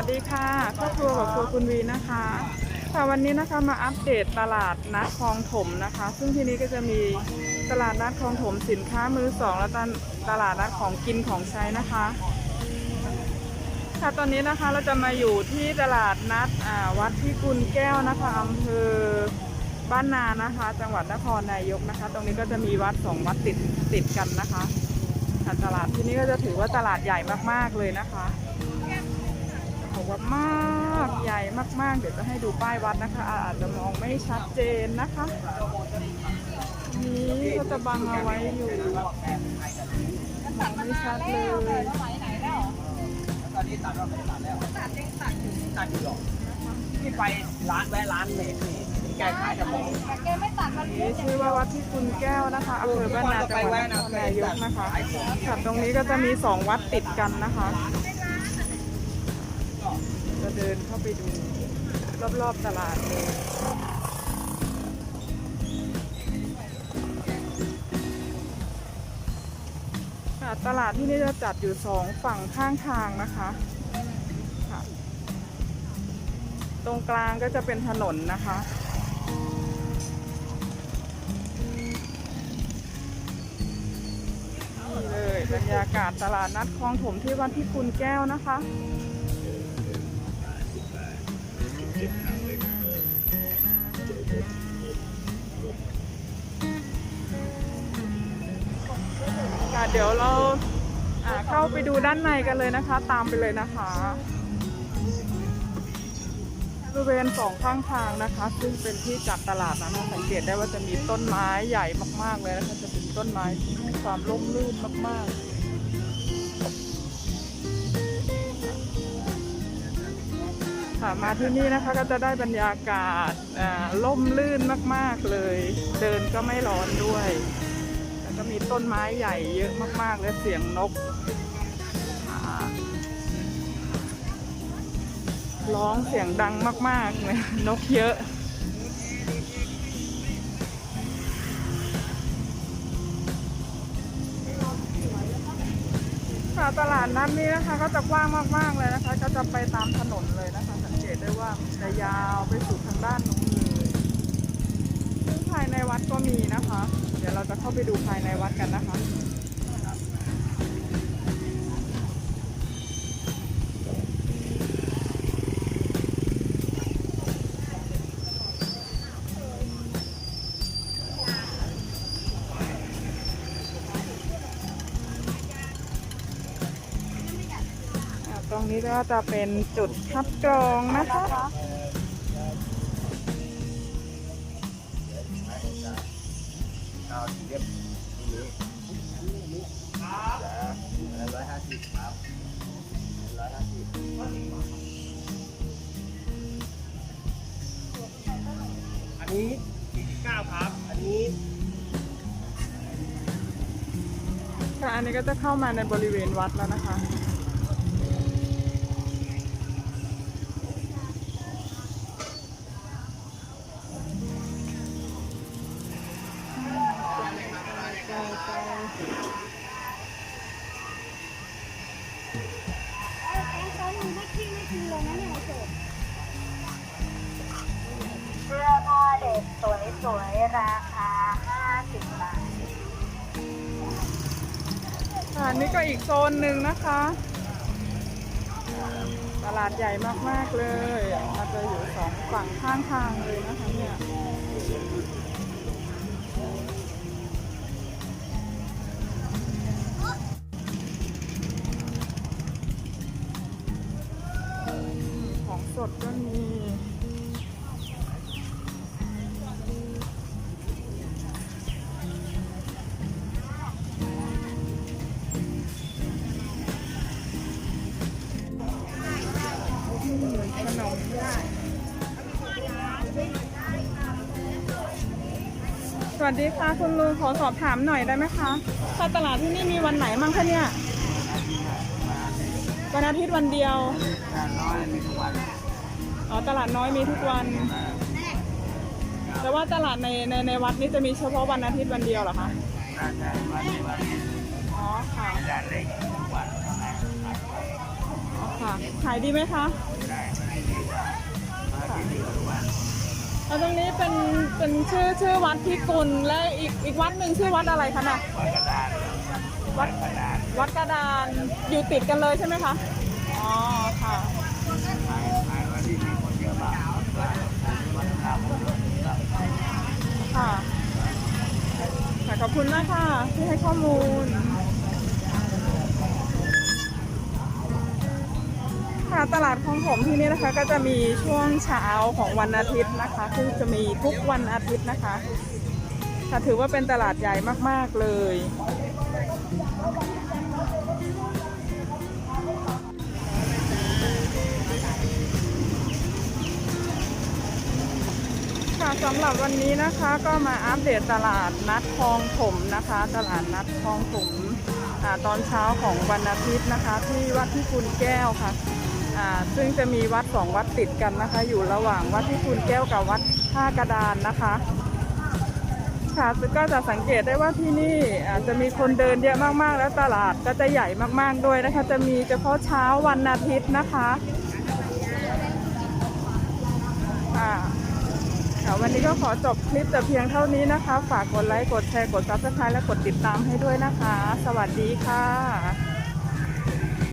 วัสดีค่ะครอบครัวกับครัวคุณวีนะคะค่ะวันนี้นะคะมาอัปเดตตลาดนัดคลองถมนะคะ ซึ่งที่นี้ก็จะมีตลาดนัดคลองถมสินค้ามือสองและตลาดนัดของกินของใช้นะคะ ค่ะตอนนี้นะคะเราจะมาอยู่ที่ตลาดนัดวัดพิกุลแก้วนะคะอำเภอบ้านนานะคะ จังหวัดนครนายกนะคะ ตรงนี้ก็จะมีวัดสองวัดติดติดกันนะคะค่ตลาดที่นี่ก็จะถือว่าตลาดใหญ่มากๆเลยนะคะ บอกว่ามากใหญ่มาก ๆ เดี๋ยวจะให้ดูป้ายวัดนะคะ อาอาจจะมองไม่ชัดเจนนะคะ นี้ก็จะบังเอาไว้อยู่มองไม่ชัดเลยตอนนี้ตัดเราไม่ได้ตัดแล้วตัดยังตัดตัดอยู่หรอกที่ไปร้านแวะร้านเนี่ยที่แกขายแต่ของนี่ชื่อว่าวัดที่คุณแก้วนะคะอำเภอบ้านนาจังหวัดนครนายกนะคะค่ะตรงนี้ก็จะมีสองวัดติดกันนะคะ จะเดินเข้าไปดูรอบๆตลาดเลยค่ะตลาดที่นี่จะจัดอยู่สองฝั่งข้างทางนะคะค่ะตรงกลางก็จะเป็นถนนนะคะ นี่เลยบรรยากาศตลาดนัดคลองถมที่วัดพิกุลแก้วนะคะ ค่ะเดี๋ยวเราเข้าไปดูด้านในกันเลยนะคะ ตามไปเลยนะคะบริเวณสองข้างทางนะคะ ซึ่งเป็นที่จัดตลาดนะสังเกตได้ว่าจะมีต้นไม้ใหญ่มากๆเลยนะคะจะเป็นต้นไม้ที่ให้ความร่มรื่นมากๆ ค่ะมาที่นี่นะคะก็จะได้บรรยากาศอ่มรื่นมากๆเลย เดินก็ไม่ร้อนด้วย แล้วก็มีต้นไม้ใหญ่เยอะมากๆ และเสียงนกร้องเสียงดังมากๆเลยนกเยอะตลาดนัดนี้นะคะก็จะกว้างมากๆเลยนะคะ ก็จะไปตามถนนเลยนะคะ ได้ว่าจะยาวไปสู่ทางด้านนู้นเลยซึ่งภายในวัดก็มีนะคะ เดี๋ยวเราจะเข้าไปดูภายในวัดกันนะคะ นี้ก็จะเป็นจุดคัดกรองนะคะเอาเรียบนี้ร้อยห้าสิบครับร้อยห้าสิบอันนี้สี่สิบเก้าครับ อันนี้ค่ะอันนี้ก็จะเข้ามาในบริเวณวัดแล้วนะคะ เสื้อผ้าเด็กสวยๆ ราคา 50 บาท ค่ะนี่ก็อีกโซนหนึ่งนะคะ ตลาดใหญ่มากๆเลยมันจะอยู่สองฝั่งข้างทางเลยนะคะเนี่ย สดก็มีขนมสวัสดีค่ะคุณลุงขอสอบถามหน่อยได้ไหมคะถ้าตลาดที่นี่มีวันไหนมั่งคะเนี่ยวันอาทิตย์วันเดียวอ๋ อตลาดน้อยมีทุกวัน แต่ว่าตลาดในในในวัดนี้จะมีเฉพาะวันอาทิตย์วันเดียวเหรอคะอ๋อค่ะอ๋อค่ะ ขายดีไหมคะแล้วตรงนี้เป็นเป็นชื่อชื่อวัดพิกุลและอีกอีกวัดหนึ่งชื่อวัดอะไรคะน่ะวัดวัดกระดานอยู่ติดกันเลยใช่ไหมคะ อ๋อค่ะค่ะ ค่ะขอบคุณนะคะที่ให้ข้อมูล ค่ะตลาดของผมที่นี่นะคะก็จะมีช่วงเช้าของวันอาทิตย์นะคะซึ่งจะมีทุกวันอาทิตย์นะคะค่ะถือว่าเป็นตลาดใหญ่มากๆเลย สำหรับวันนี้นะคะก็มาอัปเดตตลาดนัดคลองถมนะคะ ตลาดนัดคลองถมอตอนเช้าของวันอาทิตย์นะคะ ที่วัดที่คุณแก้วค่ะอ่าซึ่งจะมีวัดสองวัดติดกันนะคะ อยู่ระหว่างวัดที่คุณแก้วกับวัดท่ากระดานนะคะค่ะซึ่งก็จะสังเกตได้ว่าที่นี่อาจจะมีคนเดินเยอะมากๆ แล้วตลาดก็จะใหญ่มากๆด้วยนะคะ จะมีเฉพาะเช้าวันอาทิตย์นะคะอ่า ค่ะ วันนี้ก็ขอจบคลิปแต่เพียงเท่านี้นะคะ ฝากกดไลค์ กดแชร์ กดซับสไครต์และกดติดตามให้ด้วยนะคะ สวัสดีค่ะ